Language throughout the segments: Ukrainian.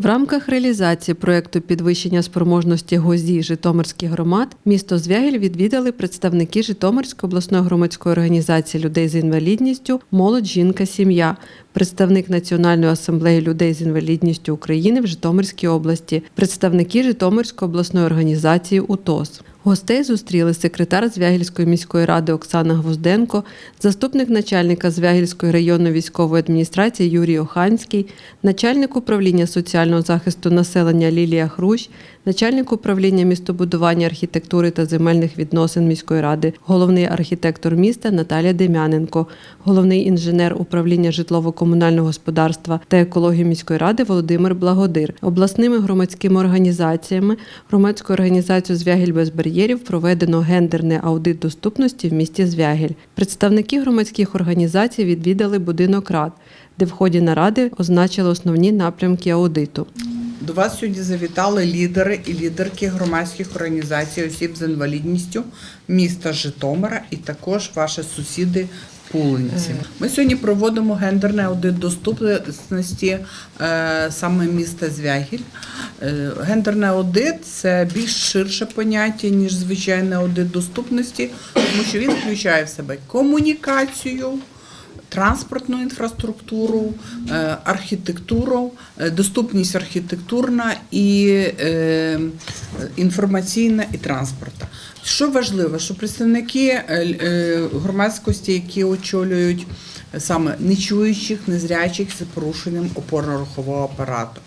В рамках реалізації проєкту підвищення спроможності ГОЗІ Житомирських громад місто Звягіль відвідали представники Житомирської обласної громадської організації людей з інвалідністю Молодь жінка сім'я, представник Національної асамблеї людей з інвалідністю України в Житомирській області, представники Житомирської обласної організації УТОС. Гостей зустріли секретар Звягільської міської ради Оксана Гвозденко, заступник начальника Звягільської районної військової адміністрації Юрій Оханський, начальник управління соціального захисту населення Лілія Хрущ, начальник управління містобудування архітектури та земельних відносин міської ради, головний архітектор міста Наталія Дем'яненко, головний інженер управління житлово-комунального господарства та екології міської ради Володимир Благодир, обласними громадськими організаціями, громадською організацією Звягіль без бар'єрів проведено гендерний аудит доступності в місті Звягіль. Представники громадських організацій відвідали будинок рад, де в ході наради означили основні напрямки аудиту. До вас сьогодні завітали лідери і лідерки громадських організацій осіб з інвалідністю міста Житомира і також ваші сусіди. Пулинці. Ми сьогодні проводимо гендерний аудит доступності е, саме міста Звягіль. Е, гендерний аудит це більш ширше поняття, ніж звичайний аудит доступності, тому що він включає в себе комунікацію, транспортну інфраструктуру, е, архітектуру, е, доступність архітектурна і е, інформаційна і транспортна. Що важливо, що представники громадськості, які очолюють саме нечуючих, незрячих з порушенням опорно-рухового апарату.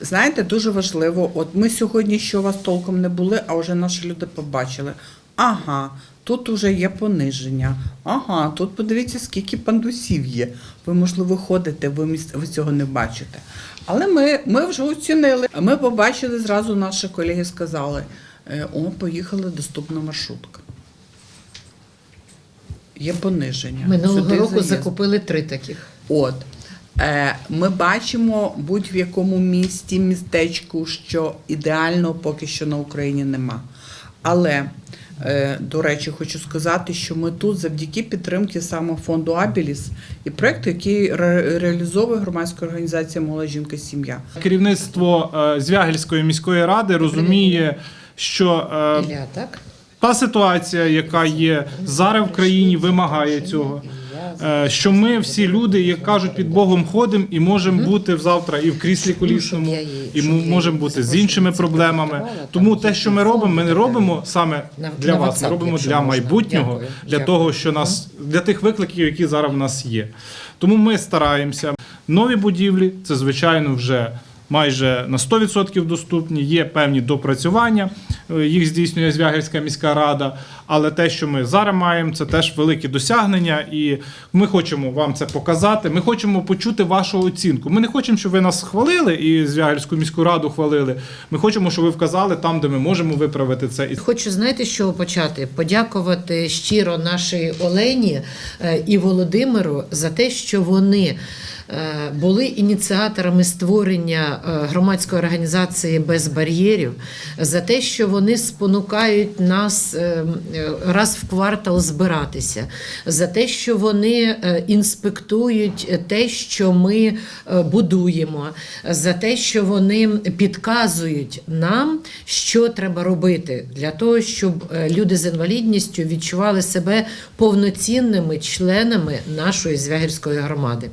Знаєте, дуже важливо, от ми сьогодні ще у вас толком не були, а вже наші люди побачили. Ага, тут вже є пониження. Ага, тут подивіться, скільки пандусів є. Ви, можливо, ходите, ви, міс- ви цього не бачите. Але ми, ми вже оцінили. Ми побачили зразу, наші колеги сказали: е, о, поїхала доступна маршрутка. Є пониження. Минулого Сюди року заїзд. закупили три таких. От. Е, Ми бачимо будь-в якому місті, містечку, що ідеального поки що на Україні нема. Але, до речі, хочу сказати, що ми тут завдяки підтримки саме фонду Абіліс і проєкту, який ре- реалізовує громадська організація Мола жінка сім'я. Керівництво е, Звягельської міської ради розуміє, що е, Ілля, так? та ситуація, яка є зараз в країні, вимагає цього. Е, Що ми всі люди, як кажуть, під Богом ходимо і можемо бути завтра і в кріслі колісному, і можемо бути з іншими проблемами. Тому те, що ми робимо, ми не робимо саме для вас. Ми робимо для майбутнього, для того, що нас для тих викликів, які зараз в нас є. Тому ми стараємося. Нові будівлі це звичайно вже. Майже на 100% доступні, є певні допрацювання, їх здійснює Звягельська міська рада. Але те, що ми зараз маємо, це теж великі досягнення, і ми хочемо вам це показати. Ми хочемо почути вашу оцінку. Ми не хочемо, щоб ви нас хвалили і Звягельську міську раду хвалили. Ми хочемо, щоб ви вказали там, де ми можемо виправити це. І Хочу знаєте, з чого почати? Подякувати щиро нашій Олені е, і Володимиру за те, що вони е, були ініціаторами створення е, громадської організації без бар'єрів, за те, що вони спонукають нас е, е, раз в квартал збиратися, за те, що вони е, інспектують те, що ми е, будуємо, за те, що вони підказують нам, що треба робити для того, щоб е, люди з інвалідністю відчували себе повноцінними членами нашої звягірської громади.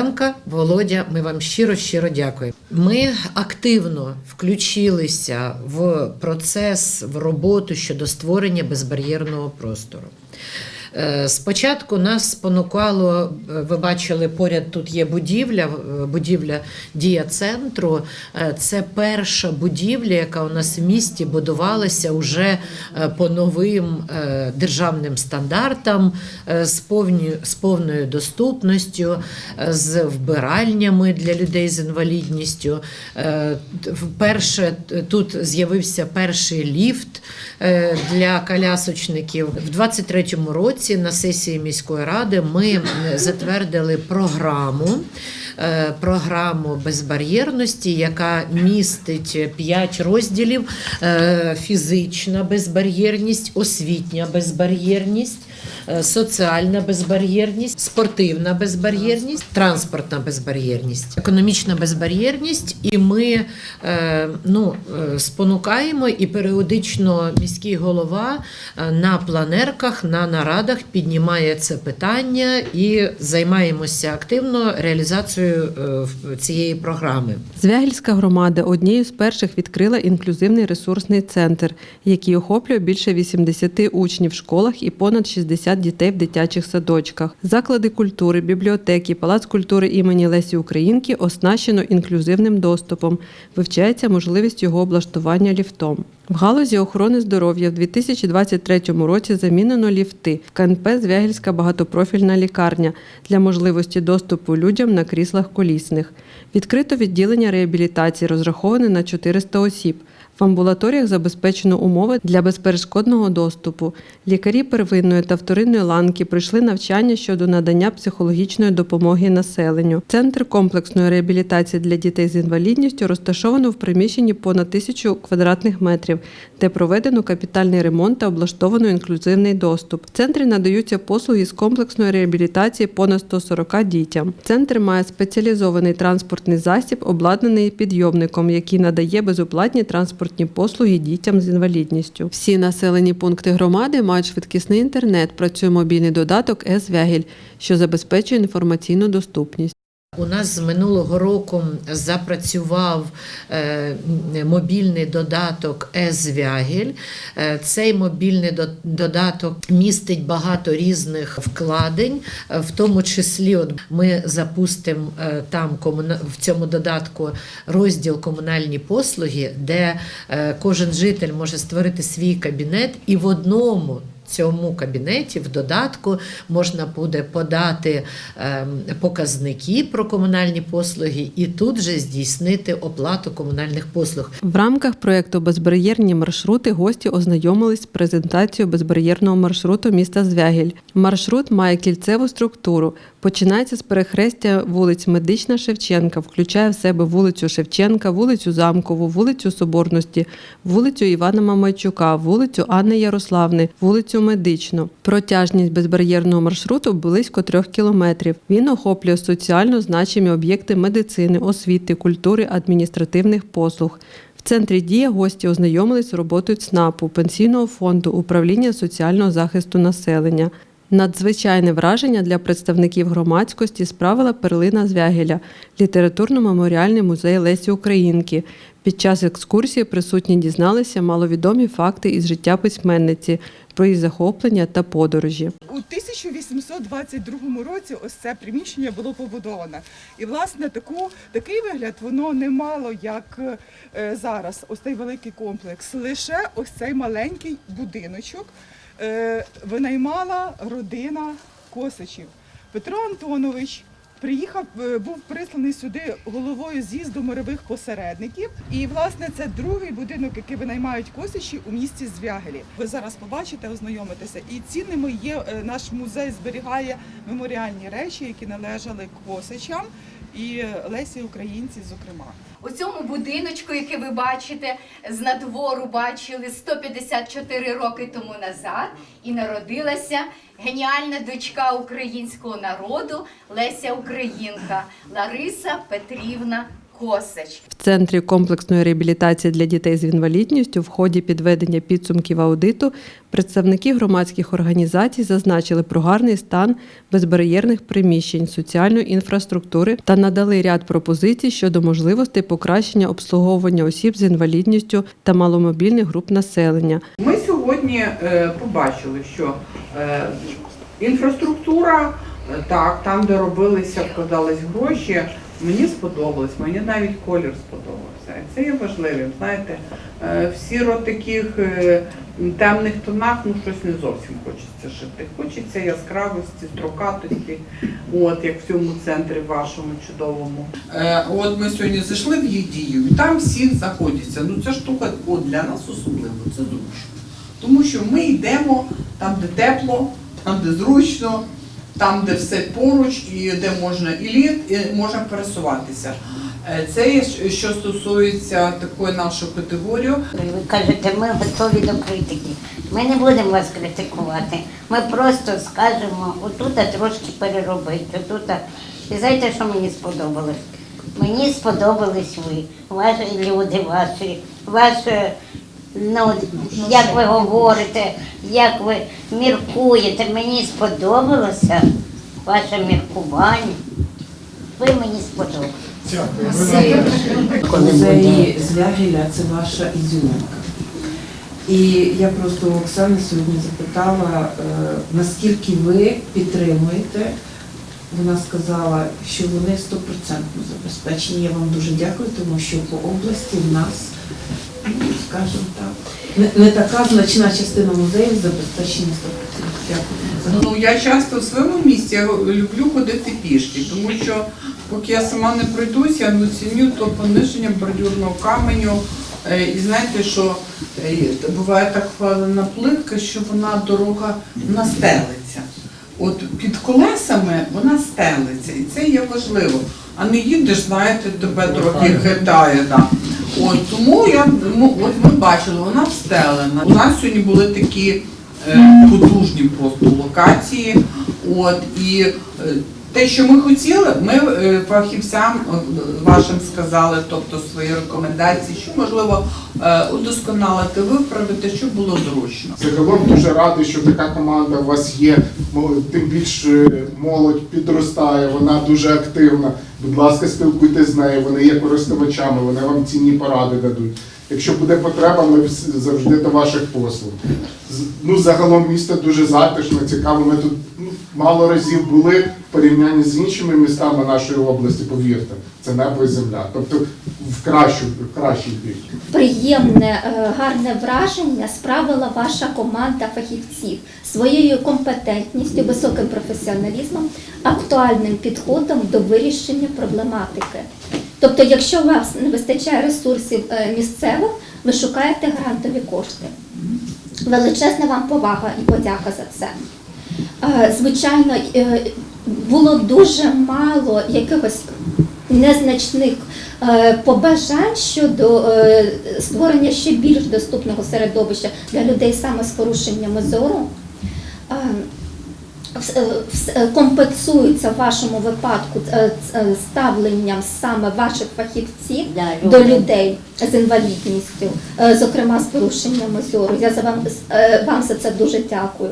Оленка, Володя, ми вам щиро щиро дякуємо. Ми активно включилися в процес в роботу щодо створення безбар'єрного простору. Е, Спочатку нас спонукало, е, ви бачили, поряд тут є будівля, е, будівля дія центру. Це перша будівля, яка у нас в місті будувалася вже е, по новим державним стандартам, з, повною доступністю, з вбиральнями для людей з інвалідністю. Вперше тут з'явився перший ліфт для колясочників. В 23-му році на сесії міської ради ми затвердили програму е, програму безбар'єрності, яка містить п'ять розділів: Е, фізична безбар'єрність, освітня безбар'єрність. Е, Соціальна безбар'єрність, спортивна безбар'єрність, транспортна безбар'єрність, економічна безбар'єрність, і ми е, ну, е, спонукаємо і періодично міський голова на планерках, на нарадах піднімає це питання і займаємося активно реалізацією цієї програми. Звягільська громада однією з перших відкрила інклюзивний ресурсний центр, який охоплює більше 80 учнів в школах і понад 60 дітей в дитячих садочках. Заклади культури, бібліотеки, палац культури імені Лесі Українки оснащено інклюзивним доступом. Вивчається можливість його облаштування ліфтом. В галузі охорони здоров'я в 2023 році замінено ліфти в КНП Звягільська багатопрофільна лікарня для можливості доступу людям на кріслах колісних. Відкрито відділення реабілітації, розраховане на 400 осіб. В амбулаторіях забезпечено умови для безперешкодного доступу. Лікарі первинної та вторинної ланки пройшли навчання щодо надання психологічної допомоги населенню. Центр комплексної реабілітації для дітей з інвалідністю розташовано в приміщенні понад тисячу квадратних метрів, де проведено капітальний ремонт та облаштовано інклюзивний доступ. В центрі надаються послуги з комплексної реабілітації понад 140 дітям. Центр має спеціалізований транспортний засіб, обладнаний підйомником, який надає безоплатні транспортні послуги дітям з інвалідністю. Всі населені пункти громади мають швидкісний інтернет. Працює мобільний додаток «Е-Звягіль», що забезпечує інформаційну доступність. У нас з минулого року запрацював е, мобільний додаток «Езвягіль». Е, Цей мобільний до- додаток містить багато різних вкладень, е, в тому числі от ми запустимо там в цьому додатку розділ комунальні послуги, де кожен житель може створити свій кабінет і в одному цьому кабінеті в додатку можна буде подати ем, показники про комунальні послуги і тут же здійснити оплату комунальних послуг. В рамках проєкту Безбар'єрні маршрути гості ознайомились з презентацією безбар'єрного маршруту міста Звягіль. Маршрут має кільцеву структуру. Починається з перехрестя вулиць Медична Шевченка, включає в себе вулицю Шевченка, вулицю Замкову, вулицю Соборності, вулицю Івана Мамайчука, вулицю Анни Ярославни, вулицю Медичну. Протяжність безбар'єрного маршруту близько трьох кілометрів. Він охоплює соціально значимі об'єкти медицини, освіти, культури, адміністративних послуг. В центрі дія гості ознайомились з роботою ЦНАПу, пенсійного фонду, управління соціального захисту населення. Надзвичайне враження для представників громадськості справила перлина Звягеля, літературно-меморіальний музей Лесі Українки. Під час екскурсії присутні дізналися маловідомі факти із життя письменниці про захоплення та подорожі. У 1822 році ось це приміщення було побудоване. І власне таку, такий вигляд воно не мало як е, зараз, ось цей великий комплекс. Лише ось цей маленький будиночок е, винаймала родина Косичів. Петро Антонович приїхав, е, був присланий сюди головою з'їзду мирових посередників. І власне це другий будинок, який винаймають косичі у місті Звягелі. Ви зараз побачите, ознайомитеся. І цінними є е, наш музей зберігає меморіальні речі, які належали косичам і Лесі Українці, зокрема. У цьому будиночку, який ви бачите, з надвору бачили 154 роки тому назад, і народилася геніальна дочка українського народу Леся Українка Лариса Петрівна Косач. В центрі комплексної реабілітації для дітей з інвалідністю в ході підведення підсумків аудиту представники громадських організацій зазначили про гарний стан безбар'єрних приміщень, соціальної інфраструктури та надали ряд пропозицій щодо можливостей покращення обслуговування осіб з інвалідністю та маломобільних груп населення. Ми сьогодні е, побачили, що е, інфраструктура, е, так, там, де робилися, вкладались гроші, мені сподобалось, мені навіть колір сподобався. Це є важливим. Знаєте, е, в сіро таких е, темних тонах ну щось не зовсім хочеться жити. Хочеться яскравості, строкатості, от як в цьому центрі вашому чудовому. Е, от ми сьогодні зайшли в їх дію, і там всі знаходяться. Ну ця штука от для нас особливо, це зручно. Тому що ми йдемо там, де тепло, там, де зручно, там, де все поруч, і де можна і лід, і можна пересуватися. Е, Це що стосується такої нашої категорії. Ви кажете, ми готові до критики. Ми не будемо вас критикувати. Ми просто скажемо, отут трошки переробити, отут. І знаєте, що мені сподобалось? Мені сподобались ви, ваші люди, ваші, ваше, ну, як ви говорите, як ви міркуєте. Мені сподобалося ваше міркування. Ви мені сподобались. Музеї Звягеля це ваша ізюминка. І я просто у Оксани сьогодні запитала, е, наскільки ви підтримуєте. Вона сказала, що вони стопроцентно забезпечені. Я вам дуже дякую, тому що по області в нас, скажімо так, не, не така значна частина музеїв забезпечені 100%. Дякую. Ну я часто в своєму місті я люблю ходити пішки, тому що поки я сама не пройдусь, я ну, ціню то пониження бордюрного каменю. Е, І знаєте, що е, буває так хвалена плитка, що вона дорога вона стелиться. От під колесами вона стелиться, і це є важливо. А не їдеш, знаєте, тебе трохи хитає. Да. От тому я ну от ми бачили, вона встелена. У нас сьогодні були такі е, потужні просто локації. От і е, те, що ми хотіли, ми е, фахівцям е, вашим сказали, тобто свої рекомендації, що можливо е, удосконалити, виправити, щоб було зручно. Загалом дуже радий, що така команда у вас є. Тим більше молодь підростає, вона дуже активна. Будь ласка, спілкуйтесь з нею, вони є користувачами, вони вам цінні поради дадуть. Якщо буде потреба, ми завжди до ваших послуг. Ну, загалом місто дуже затишно, цікаво. Ми тут ну, мало разів були в порівнянні з іншими містами нашої області, повірте, це небо і земля. Тобто в кращу, в кращий бік. приємне, е, гарне враження справила ваша команда фахівців своєю компетентністю, високим професіоналізмом, актуальним підходом до вирішення проблематики. Тобто, якщо у вас не вистачає ресурсів е, місцевих, ви шукаєте грантові кошти. Величезна вам повага і подяка за це. Е, Звичайно, е, було дуже мало якихось незначних е, побажань щодо створення ще більш доступного середовища для людей саме з порушеннями зору. Компенсується в вашому випадку ставленням саме ваших фахівців Да, до людей з інвалідністю, зокрема з порушеннями зору. Я за вам, вам за це дуже дякую.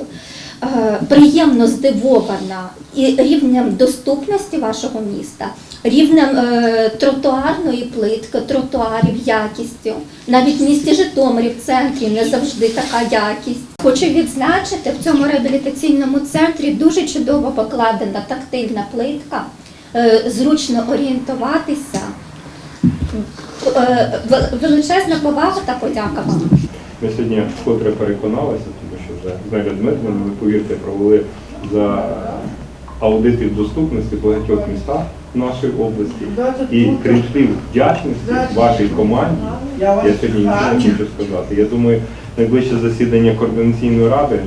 Е, Приємно здивована і рівнем доступності вашого міста, рівнем е, тротуарної плитки, тротуарів, якістю. Навіть в місті Житомирі в центрі не завжди така якість. Хочу відзначити, в цьому реабілітаційному центрі дуже чудово покладена тактильна плитка, е, зручно орієнтуватися. Величезна повага та подяка вам. Ми сьогодні вкотре переконалися, з Неля ви повірте, провели за аудитів доступності багатьох містах нашої області. І крім слів вдячності вашій команді, я сьогодні нічого не хочу сказати. Я думаю, найближче засідання координаційної ради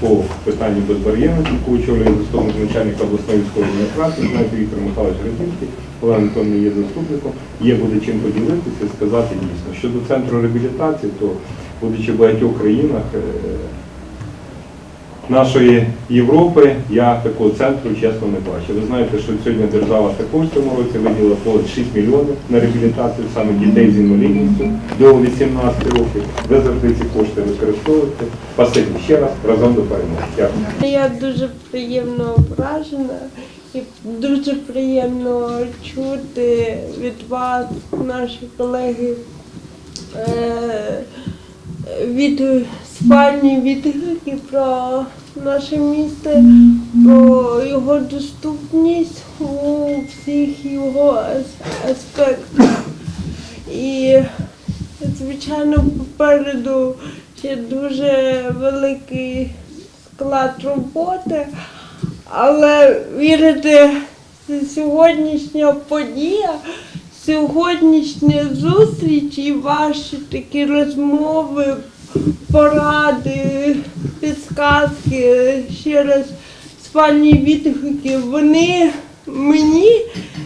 по питанню безбар'єрності, яку очолює заступник начальника обласної військової адміністрації, знаєте, Віктор Михайлович Гребінський, Олена Антонівна є заступником, є буде чим поділитися сказати дійсно. Щодо центру реабілітації, то будучи в багатьох країнах е, нашої Європи, я такого центру чесно не бачив. Ви знаєте, що сьогодні держава також в цьому році виділила понад 6 мільйонів на реабілітацію саме дітей з інвалідністю до 18 років. Ви завжди ці кошти використовуєте. Спасибі ще раз, разом до перемоги. Дякую. Я дуже приємно вражена і дуже приємно чути від вас, наші колеги, е, від спальні відгуки про наше місто, про його доступність у всіх його аспектах. І, звичайно, попереду ще дуже великий склад роботи, але вірите, це сьогоднішня подія, сьогоднішня зустріч і ваші такі розмови, поради, підсказки ще раз спальні відгуки, вони мені,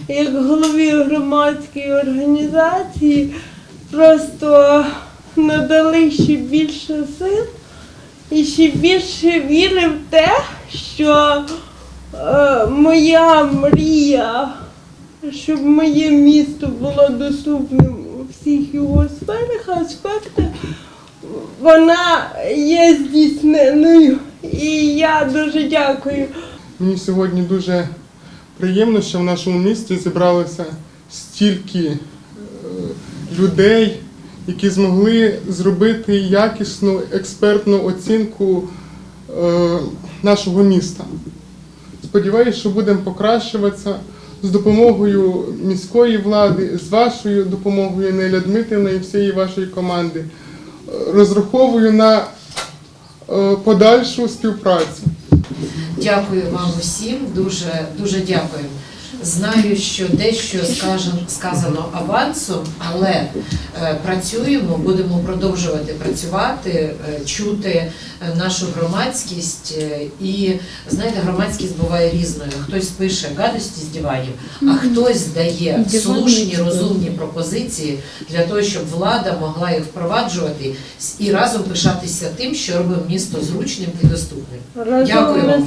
як голові громадської організації, просто надали ще більше сил і ще більше віри в те, що е, моя мрія, щоб моє місто було доступним у всіх його сферах, аспектах, вона є здійсненою. І я дуже дякую. Мені сьогодні дуже приємно, що в нашому місті зібралося стільки е, людей, які змогли зробити якісну експертну оцінку е, нашого міста. Сподіваюся, що будемо покращуватися з допомогою міської влади, з вашою допомогою, Неля Дмитрівна і всієї вашої команди. Розраховую на е, подальшу співпрацю. Дякую вам усім, дуже, дуже дякую. Знаю, що дещо сказано авансом, але е, працюємо, будемо продовжувати працювати, е, чути е, нашу громадськість. І знаєте, громадськість буває різною. Хтось пише гадості з диванів, а хтось дає слушні, розумні пропозиції для того, щоб влада могла їх впроваджувати і разом пишатися тим, що робимо місто зручним і доступним. Дякую вам.